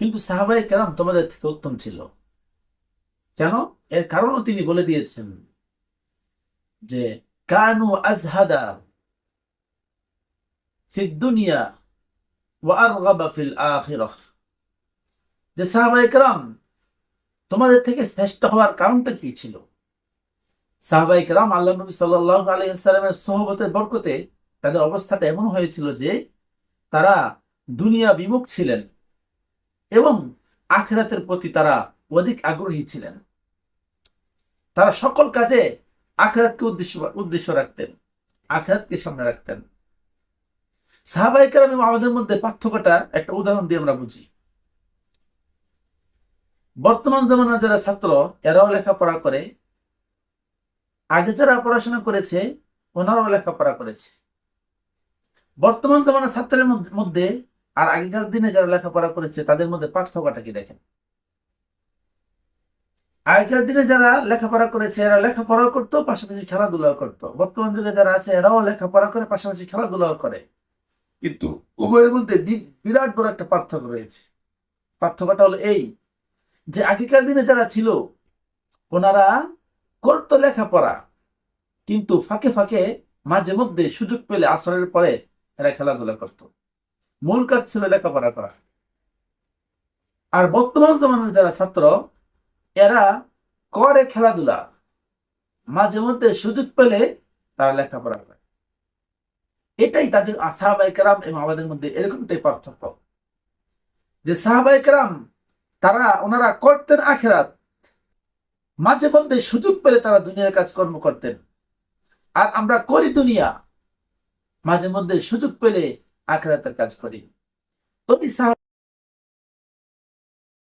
কিন্তু সাহাবাই কেরাম তোমাদের থেকে উত্তম ছিল। কেন? এর কারণও তিনি বলে দিয়েছেন যে, কানু আজহাদা যে সাহাবাই কেরাম, তোমাদের থেকে শ্রেষ্ঠ হওয়ার কারণটা কি ছিল? সাহাবাই কেরাম আল্লাহ নবী সাল্লাহ আলহিহাস্লামের সহবতের বরকতে তাদের অবস্থাটা এমন হয়েছিল যে, তারা দুনিয়া বিমুখ ছিলেন। এবং আখেরাতের প্রতি তারা অধিক আগ্রহী ছিলেন। তারা সকল কাজে আখেরাতকে উদ্দেশ্য উদ্দেশ্য রাখতেন, আখেরাতকে সামনে রাখতেন। সাহাবাই কেরাম এবং আমাদের মধ্যে পার্থক্যটা একটা উদাহরণ দিয়ে আমরা বুঝি। বর্তমান জমানা যারা ছাত্র, এরাও লেখাপড়া করে। আগে যারা পড়াশোনা করেছে, ওনারাও লেখাপড়া করেছে। বর্তমান জমানার ছাত্রের মধ্যে আর আগেকার দিনে যারা লেখাপড়া করেছে, তাদের মধ্যে পার্থক্যটা কি দেখেন? আগেকার দিনে যারা লেখাপড়া করেছে, এরা লেখাপড়াও করতো, পাশাপাশি খেলাধুলাও করতো। বর্তমান যুগে যারা আছে, এরাও লেখাপড়া করে, পাশাপাশি খেলাধুলাও করে। কিন্তু উভয়ের মধ্যে বিরাট বড় একটা পার্থক্য রয়েছে। পার্থক্যটা হলো এই যে, আগেকার দিনে যারা ছিল, ওনারা করতো লেখাপড়া, কিন্তু ফাঁকে ফাঁকে মাঝে মধ্যে সুযোগ পেলে আসরের পরে এরা খেলাধুলা করত। মূল কাজ ছিল লেখাপড়া করা। আর বর্তমান জমানার যারা ছাত্র, এরা করে খেলাধুলা। মাঝে মধ্যে সুযোগ পেলে তারা লেখাপড়া করে। এটাই তাদের সাহাবাই কেরাম এবং আমাদের মধ্যে এরকমটাই পার্থক্য। যে সাহাবাই কেরাম, তারা, ওনারা করতেন আখেরাত। মাঝে মধ্যে সুযোগ পেলে তারা দুনিয়ার কাজকর্ম করতেন। আর আমরা করি দুনিয়া। মাঝে মধ্যে সুযোগ পেলে আখেরাতের কাজ করি। তো এই সাহাবা